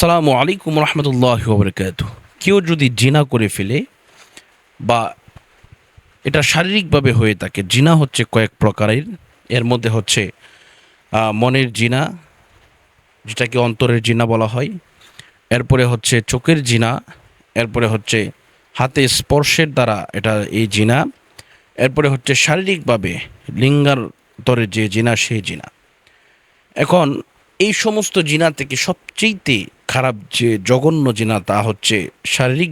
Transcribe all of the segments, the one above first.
আসসালামু আলাইকুম রহমতুল্লাহ বরকাত কেউ যদি জিনা করে ফেলে বা এটা শারীরিকভাবে হয়ে থাকে, জিনা হচ্ছে কয়েক প্রকারের। এর মধ্যে হচ্ছে মনের জিনা, যেটাকে অন্তরের জিনা বলা হয়। এরপরে হচ্ছে চোখের জিনা, এরপরে হচ্ছে হাতে স্পর্শের দ্বারা এটা এই জিনা। এরপরে হচ্ছে শারীরিকভাবে লিঙ্গান্তরের যে জিনা, সেই জিনা। এখন এই সমস্ত জিনা থেকে সবচেয়েতে খারাপ যে জঘন্য জিনা, তা হচ্ছে শারীরিক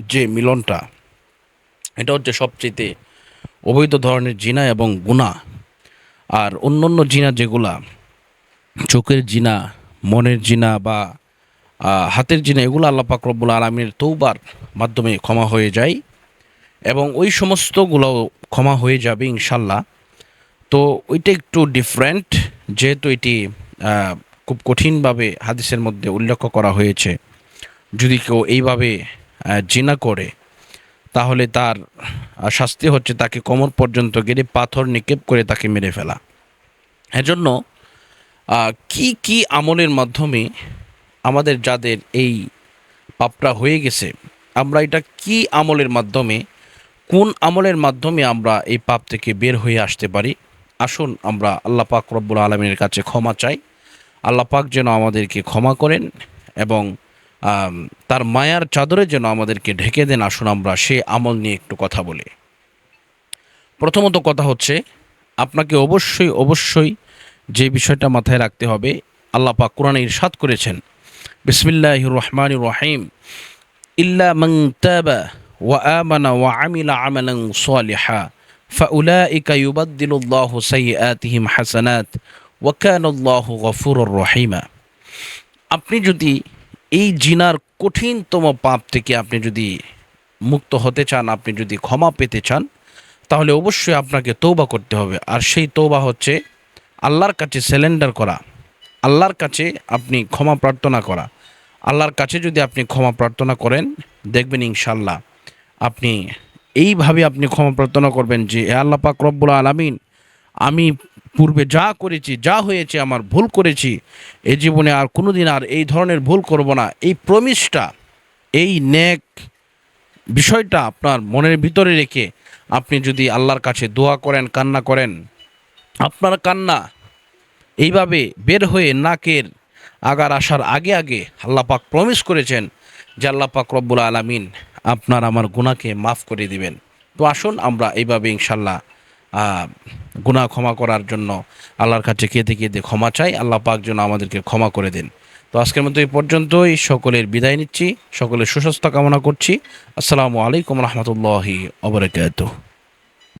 যে মিলনটা, এটা হচ্ছে সবচেয়েতে অবৈধ ধরনের জিনা এবং গুণা আর অন্যান্য জিনা যেগুলা, চোখের জিনা, মনের জিনা বা হাতের জিনা, এগুলো আল্লাহ পাক রব্বুল আলমীর তৌবার মাধ্যমে ক্ষমা হয়ে যায় এবং ওই সমস্তগুলো ক্ষমা হয়ে যাবে ইনশাল্লাহ তো ওইটা একটু ডিফারেন্ট যেহেতু এটি খুব কঠিনভাবে হাদিসের মধ্যে উল্লেখ করা হয়েছে। যদি কেউ এইভাবে জিনা করে, তাহলে তার শাস্তি হচ্ছে তাকে কোমর পর্যন্ত গেলে পাথর নিক্ষেপ করে তাকে মেরে ফেলা। এজন্য কি কি আমলের মাধ্যমে আমাদের যাদের এই পাপটা হয়ে গেছে, আমরা এটা কি আমলের মাধ্যমে, কোন আমলের মাধ্যমে আমরা এই পাপ থেকে বের হয়ে আসতে পারি? আসুন আমরা আল্লাহ পাক রব্বুল আলমীর কাছে ক্ষমা চাই। আল্লাহ পাক যেন আমাদেরকে ক্ষমা করেন এবং আম, তার মায়ার চাদরে যেন আমাদেরকে ঢেকে দেন আসুন আমরা সে আমল নিয়ে একটু কথা বলি প্রথমত কথা হচ্ছে আপনাকে অবশ্যই অবশ্যই যে বিষয়টা মাথায় রাখতে হবে আল্লাহ পাক কোরআনে ইরশাদ করেছেন বিসমিল্লাহ রহমান রহিম ইল্লা মং তাবা ওয়া আমানা ওয়া আমিলা আমালান সালিহা فأولئك يبدل الله سيئاتهم حسنات ওয়াকানুল্লাহ গফুরুর রহিমা। আপনি যদি এই জিনার কঠিনতম পাপ থেকে আপনি যদি মুক্ত হতে চান, আপনি যদি ক্ষমা পেতে চান, তাহলে অবশ্যই আপনাকে তৌবা করতে হবে। আর সেই তৌবা হচ্ছে আল্লাহর কাছে স্যালেন্ডার করা, আল্লাহর কাছে আপনি ক্ষমা প্রার্থনা করা। আল্লাহর কাছে যদি আপনি ক্ষমা প্রার্থনা করেন, দেখবেন ইনশাল্লাহ আপনি এইভাবে আপনি ক্ষমা প্রার্থনা করবেন যে, এ আল্লাপাক রব্বুল আলমিন, আমি পূর্বে যা করেছি, যা হয়েছে, আমার ভুল করেছি এই জীবনে আর কোনোদিন আর এই ধরনের ভুল করব না। এই প্রমিসটা এই নেক বিষয়টা আপনার মনের ভিতরে রেখে আপনি যদি আল্লাহর কাছে দোয়া করেন, কান্না করেন, আপনার কান্না এইভাবে বের হয়ে নাকের আগার আসার আগে আগে আল্লাহ পাক প্রমিস করেছেন যে আল্লাহ পাক রব্বুল আলামিন আপনার আমার গুণাকে মাফ করে দিবেন। তো আসুন আমরা এইভাবে ইনশাল্লাহ গুনাহ ক্ষমা করার জন্য আল্লাহর কাছে কেঁদে কেঁদে ক্ষমা চাই। আল্লাহ পাক যেন আমাদেরকে ক্ষমা করে দিন। তো আজকের মতো এই পর্যন্তই। সকলের বিদায় নিচ্ছি। সকলের সুস্বাস্থ্য কামনা করছি। আসসালামু আলাইকুম রহমতুল্লাহি অবরাকাতুহ